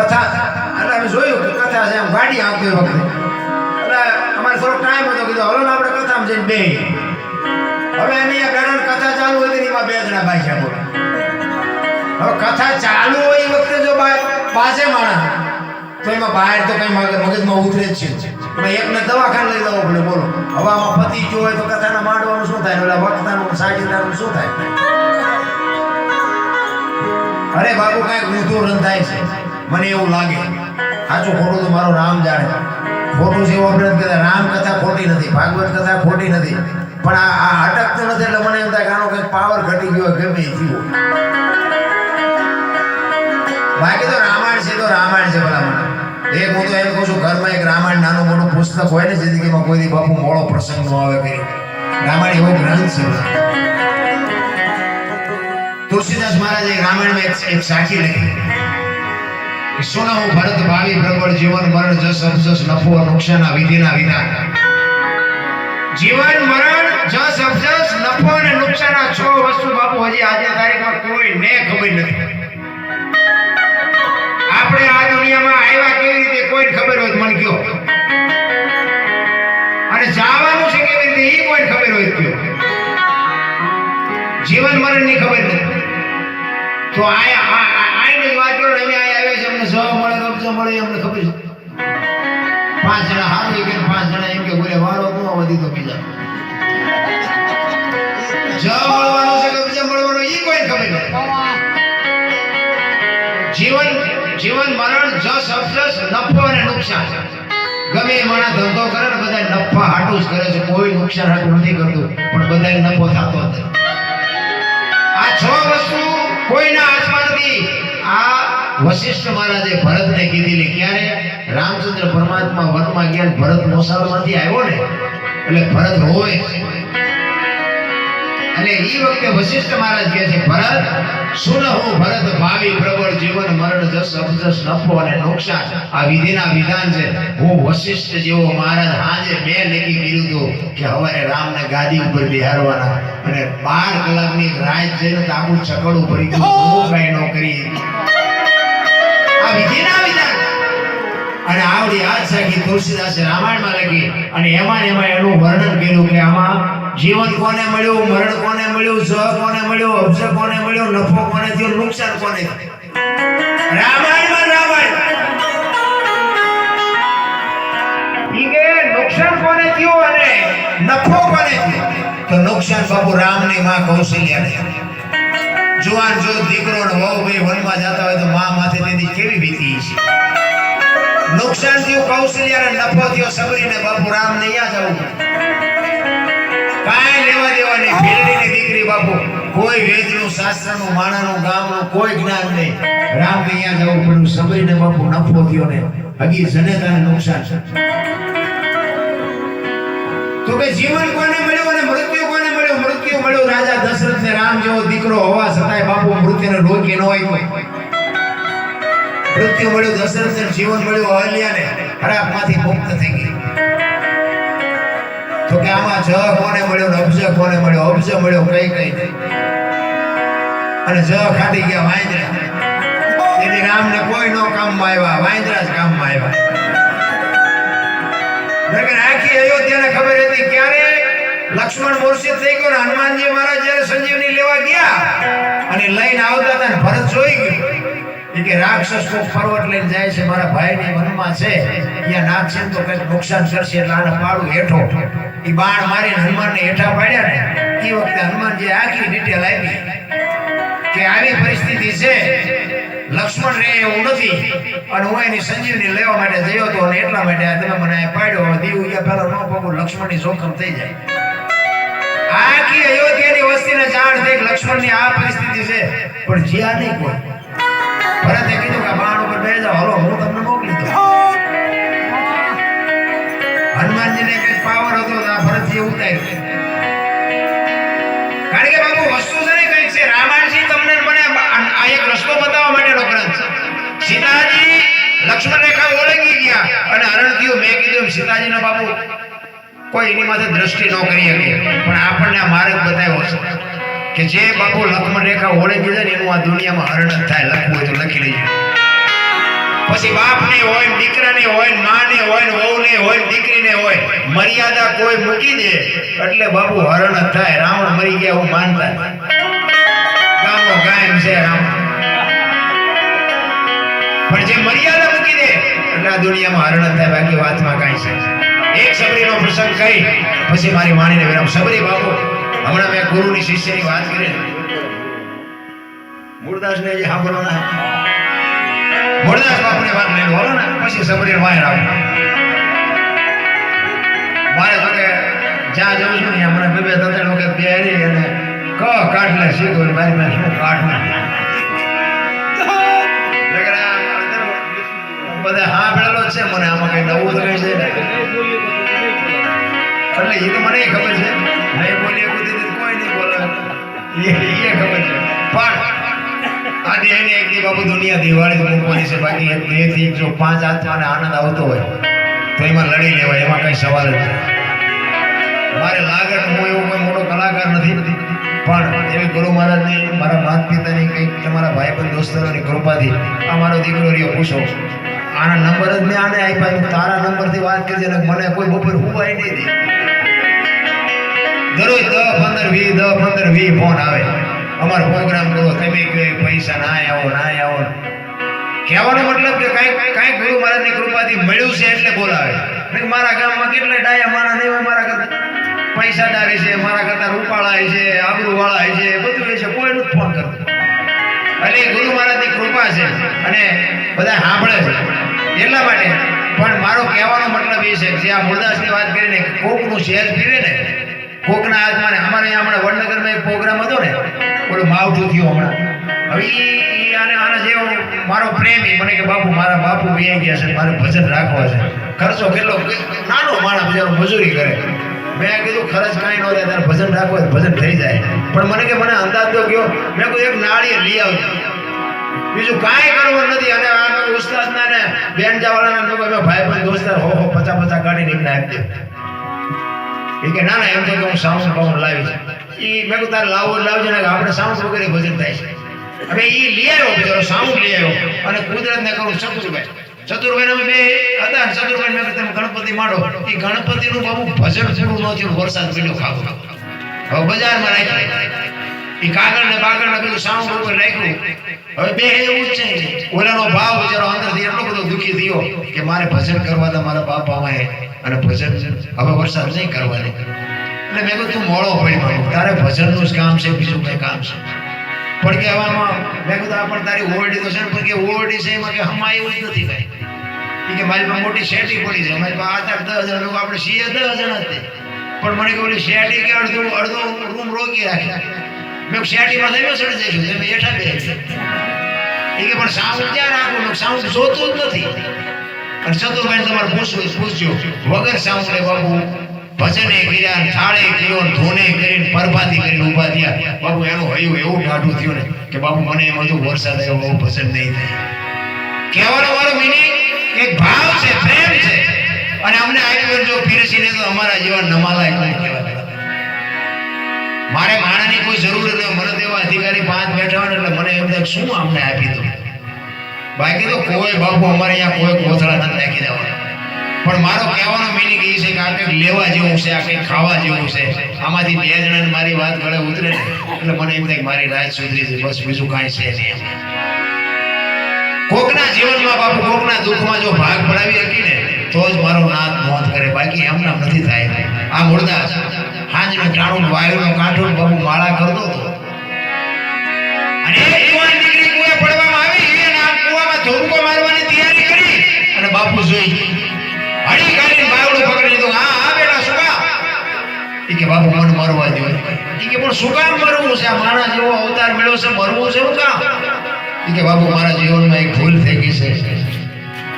કથા. એટલે અમે જોયું કે કથા છે, એમ ગાડી આવતી વખતે. એટલે અમારે થોડો ટાઈમ હતો, કીધું હલો ને આપણે કથામાં જઈને બે હવે એની બેરણ કથા ચાલુ હતી એમાં બે જણા ભાઈ છે બોલો. હવે કથા ચાલુ હોય એ વખતે જો બાજે માણા તો એમાં બહાર તો કઈ મગજ મગજમાં ઉતરે જ છે. એકને દવાખાને લઈ જવો પડે, બોલો. હવે આમાં પતિ જો હોય તો કથાના માંડવાનું શું થાય? ઓલા વખતાનું સાજીદારનું શું થાય? અરે બાબુ કાંઈક ઊંધું રંધાય છે. મને એવું લાગે. સાચું ખોટું તો મારો રામ જાણે. ખોટું છે એવું આપણે રામ કથા ખોટી નથી ભાગવત કથા ખોટી નથી. પણ આ આ અટકતું નથી એટલે મને એમ થાય કે કંઈક પાવર ઘટી ગયો ગમે થયું બાકી તો રામાયણ છે, તો રામાયણ છે ભલા મને એક હું તો એમ કહું છું, ઘરમાં એક રામાયણ નાનું મોટું પુસ્તક હોય ને, જિંદગીમાં કોઈ બાપુ મોડો પ્રસંગ ન આવે કરી રામાયણ એવો ગ્રંથ છે. તુલસીદાસ મહારાજે રામાયણમાં એક સાખી લખી. સુનો ભરત ભાવિ પ્રબળ જીવન મરણ જસ અફસસ નફો નુકસાન વિધિના વિના. જીવન મરણ જસ અફસસ નફો અને નુકસાન આ છ વસ્તુ બાપુ હજી આજે તારીખમાં કોઈને ખબર નથી. આપણે આ દુનિયામાં આવ્યા કેવી રીતે કોઈને ખબર હોય મને કયો અને જવાનું છે કેવી રીતે એ કોઈને ખબર હોય કયો જીવન મરણની ખબર નથી. તો આ આ- આ- આઈને જ વાત કરો ને અમે આવ્યા સવા મળે કબજો મળે, અમને ખબર છે. પાંચ જણા હારી કે પાંચ જણા એમ કે, બોલે, વારો તું વધી તો બીજા જવા મળવાનો છે કબજો મળવાનો એ કોઈ ખબર નથી. જીવન જીવન મરણ, જસ અફસસ નફો અને નુકસાન. ગમે એ માણસ ધંધો કરે ને બધા નફા હાટું જ કરે છે. કોઈ નુકસાન હાટું નથી કરતું, પણ બધાને નફો થતો નથી આ છ વસ્તુ કોઈના હાથમાં નથી. આ વશિષ્ઠ મહારાજે ભરતને કીધેલી ક્યારે રામચંદ્ર પરમાત્મા વનમાં ગયા ભરત મોસાળમાંથી આવ્યો ને, એટલે ભરત રોવે અને એ વખતે વશિષ્ઠ મહારાજ કહે છે, ભરત સુન હું ભરત ભાવિ પ્રબળ જીવન મરણ જસ અપજસ નફો અને નુકસાન, આ વિધિના વિધાન છે. હું વશિષ્ઠ જેવો મહારાજ આજે મેં નક્કી કર્યું હતું કે હવારે રામને ગાદી ઉપર બિહારવાના અને બાર કલાકની રાત જઈને તો આખું ચકડું ભરી ગયું કઈ ન કરી આવડી આજ સાખી તુલસીદાસે રામાયણમાં લખી અને એમાં એમાં એનું વર્ણન કર્યું કે આમાં જીવન કોને મળ્યું, મરણ કોને મળ્યું જહ કોને મળ્યું, અબજ કોને મળ્યો, નફો કોને થયો, નુકસાન કોને રામાયણમાં રામાયણ. નુકસાન કોને થયું અને નફો કોને થયો? તો નુકસાન બાપુ રામની માં કૌશલ્યાને જુવાન જો દીકરો વહુ ભાઈ વનમાં જતા હોય તો માં માથે તેથી કેવી વીતી છે નુકસાન થયું કૌશલ્ય અને નફો થયો સબરીને બાપુ રામ ને યા જવું કાંઈ લેવા દેવાની ભીલડીની દીકરી બાપુ, કોઈ વેદનું શાસ્ત્રનું, માણાનું, ગામનું, કોઈ જ્ઞાન નહીં. રામ ને યા જવું પડ્યું, સબરીને બાપુ નફો થયો ને હગી જનેતાને નુકસાન છે. તો કે જીવન કોને મળ્યું અને મૃત્યુ કોને મળ્યું? મૃત્યુ મળ્યું રાજા દશરથ ને રામ જેવો દીકરો હોવા છતાંય બાપુ મૃત્યુને રોકી ન હોય મૃત્યુ મળ્યું દશરથ જીવન મળ્યું, અહલ્યાને ખરાબમાંથી મુક્ત થઈ ગઈ. તો કે આમાં જ કોને મળ્યો ને અબજ કોને મળ્યો? અબજ મળ્યો કઈ કઈ અને જ ખાટી ગયા વાંદરા. તેથી રામને કોઈ નો કામમાં આવ્યા, વાંદરા જ કામમાં આવ્યા. નકર આખી અયોધ્યાને ખબર હતી ક્યારે લક્ષ્મણ મૂર્છિત થઈ ગયો ને હનુમાનજી મહારાજ જયારે સંજીવની લેવા ગયા અને લઈને આવતા હતા ભરત જોઈ ગયો. કે રાક્ષસ કોક પર્વત લઈને જાય છે, મારા ભાઈની વનમાં છે. ત્યાં નાખશે તો કઈ નુકસાન કરશે એટલે આને પાડું હેઠો. એ બાણ મારીને હનુમાનને હેઠા પાડ્યા ને એ વખતે હનુમાનજી આખી ડિટેલ આપી કે આવી પરિસ્થિતિ છે. લક્ષ્મણ રે એવું નથી અને હું એની સંજીવની લેવા માટે જયો હતો અને એટલા માટે આ તમે મને પાડ્યો. દીવ ગયા પેલો ન પગું, લક્ષ્મણની જોખમ થઈ જાય. આખી અયોધ્યાની વસ્તીને જાણ થઈ લક્ષ્મણની આ પરિસ્થિતિ છે. પણ જ્યાં નહીં કોઈ. ભરતે કીધું તમને મને આ એક રસ્તો બતાવવા માટેનો ગ્રંથ છે સીતાજી લક્ષ્મણ રેખા ઓળંગી ગયા. અને હરણ થયું મેં કીધું સીતાજીના બાબુ, કોઈ એની માથે દ્રષ્ટિ ન કરી શકે. પણ આપણને આ માર્ગ બતાવ્યો છે. કે જે બાપુ લક્ષ્મણ રેખા ઓળી જાય ને એનું આ દુનિયામાં હરણ થાય, લખવું હોય તો લખી લઈએ પછી બાપ બાપને હોય ને દીકરાને હોય માને હોય વહુને હોય ને દીકરીને હોય, મર્યાદા કોઈ મૂકી દે, એટલે બાબુ હરણ થાય, રાવણ મરી ગયા હું માનતા. ગામો ગાયમ છે રાવણ. પણ જે મર્યાદા મૂકી દે, એટલે આ દુનિયામાં હરણ થાય, બાકી વાતમાં કાંઈ છે. એક સબરીનો પ્રસંગ કહી, પછી મારી વાણીને વિરામ. સબરી બાબુ હમણાં મેં ગુરુની શિષ્યની વાત કરી. મૂળદાસને જે સાંભળવાના મૂળદાસ બાપુની વાત લઈ બોલો ને, પછી સમરી વાયર આવો. મારે કે જ્યાં જઉં છું ને હમણાં બે બે, ત્રણ વખત બેરી અને ક કાઢલે ને મારી મેં શું આ બધા હા ભેળેલો છે, મને આમાં કઈ નવું તો કઈ છે. એટલે એ તો મને ખબર છે. એ ખબર પણ આ દેહને દી બાબુ દુનિયા દિવાળી મૂકવાની છે બાકી એક જો પાંચ આત્માને આનંદ આવતો હોય તો એમાં લડી લેવાય એમાં કઈ સવાલ જ મારે લાગે કે હું એવો કોઈ મોટો કલાકાર નથી પણ એવી ગુરુ મહારાજની મારા માતા પિતાની કંઈક તમારા ભાઈબંધ દોસ્તરોની કૃપાથી આ મારો દીકરો રહ્યો પૂછો આના નંબર જ મેં આને આપ્યા. તારા નંબરથી વાત કરજે મને કોઈ બપોર હુવાય નહીં. દે દરરોજ દસ પંદર વીસ દસ પંદર વીસ ફોન આવે. અમારો પ્રોગ્રામ કરો તમે કહો પૈસા ના આવો ના આવો. કહેવાનો મતલબ કે કાંઈક કાંઈક ગુરુ મહારાજની કૃપાથી મળ્યું છે એટલે બોલાવે. મારા ગામમાં કેટલા ડાયા મારા નહીં મારા કરતા પૈસાદાર છે, મારા કરતા રૂપાળા છે આબરૂવાળા છે, બધું છે. કોઈ નથી ફોન કરતું. એટલે ગુરુ મહારાજની કૃપા છે અને બધા સાંભળે છે. એટલા માટે પણ મારો કહેવાનો મતલબ એ છે જે આ મુરદાસની વાત કરીને કોકનું શેર પીવે ને કોકના હાથમાં ને અમારે હમણાં વડનગરમાં એક પ્રોગ્રામ હતો ને, ઓલું માવઠું થયું હમણાં. હવે ઈ આને જેવો મારો પ્રેમી મને કે, બાપુ, મારા બાપુ વહી ગયા છે, મારે ભજન રાખવા છે. ખર્ચો કેટલો નાનો માણસ બિચારો મજૂરી કરે. મેં કીધું, ખર્ચ કાંઈ ન થાય તારે ભજન રાખવું ભજન થઈ જાય. પણ મને કે, મને અંદાજ તો ગયો મેં કોઈ એક નાળીએ લઈ આવજો. બીજું કાંઈ કરવું નથી. અને ઉસ્તાદના ને બેન જવાના ભાઈ ભાઈ દોસ્તાર, હો હો પચા પચા કાઢીને એમને એ કે, ના ના, એમ તો કે હું સાઉન્ડ બાઉન્ડ લાવી છે. એ મેં કહું તારે લાવો લાવજો ને આપણે સાઉન્ડ વગેરે ભજન થાય છે. હવે એ લઈ આવ્યો, બિચારો સાઉન્ડ લઈ આવ્યો. અને કુદરતને કહું, ચતુરભાઈ ચતુરભાઈ અમે બે હતા ને ચતુરભાઈ મેં તમે ગણપતિ માંડો. એ ગણપતિનું અમુક ભજન પૂરું ન થયું, વરસાદ પડ્યો ખાવું હવે બજારમાં રાખ્યું. એ કાગળ ને બાગળ ને બધું સાઉન્ડ ઉપર રાખ્યું. હવે બે એવું જ છે. ઓલાનો ભાવ બિચારો અંદરથી એટલો બધો દુખી થયો કે મારે ભજન કરવા હતા મારા બાપ આમાં અને ભજન હવે વરસાદ નહીં કરવાની. એટલે મેં કીધું, તું મોડો પડી તારે ભજનનું જ કામ છે, બીજું કઈ કામ છે. પણ કે હવામાં મેં કીધું, આ પણ તારી ઓરડી તો છે પણ કે ઓરડી છે એમાં કે હમા એવું જ નથી કઈ. કે મારી પાસે મોટી શેટી પડી છે. મારી પાસે આઠ આઠ, દસ હજાર લોકો, આપણે સીએ દસ જણા જ પણ મને કે ઓલી શેટી કે અડધો અડધો રૂમ રોકી રાખ્યા મેં શેટીમાં થઈને સડી જઈશું તમે હેઠા બે એ કે પણ સાઉન્ડ ક્યાં રાખવું? સાઉન્ડ જોતું જ નથી. અને ચતુરભાઈ તમારે પૂછવું પૂછજો. વગર સાઉન્ડે બાબુ ભજને કર્યા થાળે કર્યો, ધોને કરીને પરભાતી કરીને ઊભા થયા. બાબુ એનું હયું એવું ટાઢું થયું ને કે બાબુ મને એમ હતું, વરસાદ આવ્યો, બહુ ભજન નહીં થાય. કહેવાનો મારો મિનિંગ એક ભાવ છે, પ્રેમ છે. અને અમને આવ્યું જો પીરસીને તો અમારા જેવા નમાલાય કોઈ કહેવાય. મારે માણાની કોઈ જરૂર ન મને તો અધિકારી પાંચ બેઠા હોય એટલે મને એમ થાય શું અમને આપી દો બાકી તો કોઈ બાપુ અમારે અહીંયા કોઈ કોથળા નથી નાખી દેવાના. પણ મારો કહેવાનો મિનિંગ એ છે કે આ કંઈક લેવા જેવું છે, આ કંઈક ખાવા જેવું છે. આમાંથી બે જણાને મારી વાત ગળે ઉતરે એટલે મને એમ થાય મારી રાત સુધરી છે, બસ બીજું કાંઈ છે નહીં એમ. કોકના જીવનમાં બાપુ કોકના દુઃખમાં જો ભાગ પડાવી શકી તો જ મારો નાથ નોંધ કરે. બાકી એમના નથી થાય. આ મુર્દાસ. હાંજનું ટાણું વાયુનું કાંઠો બાપુ માળા કરતો હતો. અને એ યુવાન દીકરી કૂવે પડવામાં આવી અને આ કુવામાં ધોરુકો મારવાની તૈયારી કરી અને બાપુ જોઈ હળી કાઢીને બાવડું પકડી લીધું. હા હા, બેટા કામ? ઈ કે, બાપુ, મને મરવા દો એ કે, પણ શું કામ મરવું છે? આ માણસ જેવો અવતાર મળ્યો છે, મરવું છે, શું કામ? એ કે, બાપુ, મારા જીવનમાં એક ભૂલ થઈ ગઈ છે.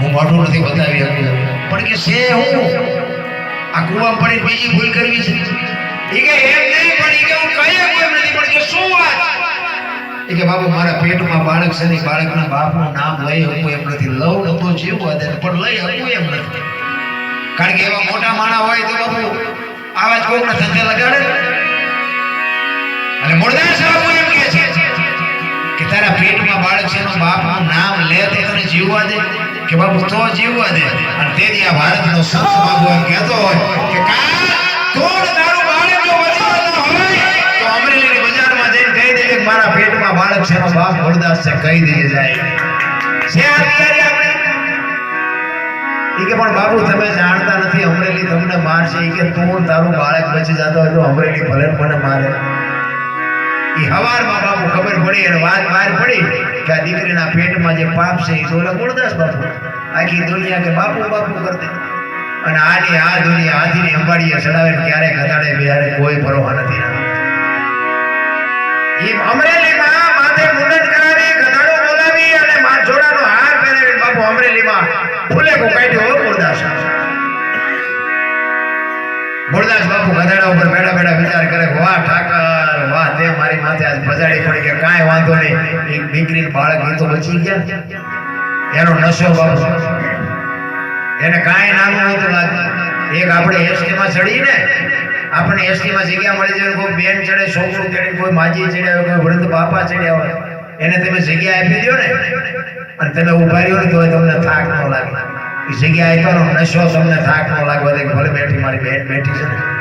હું મોઢું નથી બતાવી શકું પણ કે, છે હું? આ કુવા પડી બીજી ભૂલ કરવી છે. એ કે એમ નહીં, પણ એ કે હું કહીએ કોઈ નથી, પણ કે શું વાત? એ કે બાપુ, મારા પેટમાં બાળક છે ને બાળકના બાપનું નામ લઈ શકું એમ નથી. લઉં તો જીવવા દે પણ લઈ શકું એમ નથી. કારણ કે એવા મોટા માણા હોય તો બાબુ આવા જ કોકના ધંધે લગાડે અને મુરદાર સાહેબ એમ કે છે કે તારા પેટમાં બાળક છે એનું બાપનું નામ લે તો તને જીવવા દે. કે બાપુ તો જીવવા દે અને તેની આ ભારતનો સંત બાબુ એમ કહેતો હોય કે કા તોડ તારું બાળક જો ન હોય? તો અમરેલીની બજારમાં જઈને કહી દે કે મારા પેટમાં બાળક છે એનો બાપ ગુરદાસ છે કહી દઈએ જાય. છે આ તૈયારી આપણે? કે પણ બાબુ તમે જાણતા નથી અમરેલી તમને મારશે. કે તું તારું બાળક બચી જતો હોય તો અમરેલી ભલે મને મારે. ઈ હવારમાં બાપુ ખબર પડી અને વાત બહાર પડી કે આ દીકરીના પેટમાં જે પાપ છે એ તો ઓલા બાપુ? આખી દુનિયા કે બાપુ બાપુ કરતી. અને આની આ દુનિયા હાથીની અંબાડીએ ચડાવે ને ક્યારે ઘટાડે બિહારે કોઈ ભરોસા નથી રાખતો. એ અમરેલીમાં માથે મુંડન કરાવી, ગધાડો બોલાવી અને જોડાનો હાર પહેરાવી બાપુ અમરેલીમાં ફૂલે કો કાઢ્યો હો મૂળદાસ બાપુ ગધેડા ઉપર બેડા બેડા વિચાર કરે, વાહ ઠાકર, વાહ, તે મારી માથે આજ ભજાડી પડી કે કાંઈ વાંધો નહીં. એક દીકરી બાળક એ તો બચી ગયા. એનો નશો બાપુ. એને કાંઈ નાનું નહોતું લાગતું એક આપણે એસટી માં ચડીને આપણને એસટી માં જગ્યા મળી જાય કોઈ બેન ચડે, છોકરું ચડે, કોઈ માજી ચડ્યા હોય, કોઈ વૃદ્ધ બાપા ચડ્યા હોય, એને તમે જગ્યા આપી દો ને. અને તમે ઊભા રહ્યો ને તો તમને થાક ન લાગે. એ કરો. નશો તમને થાક ન લાગવા દે ભલે બેઠી મારી બેન બેઠી છે.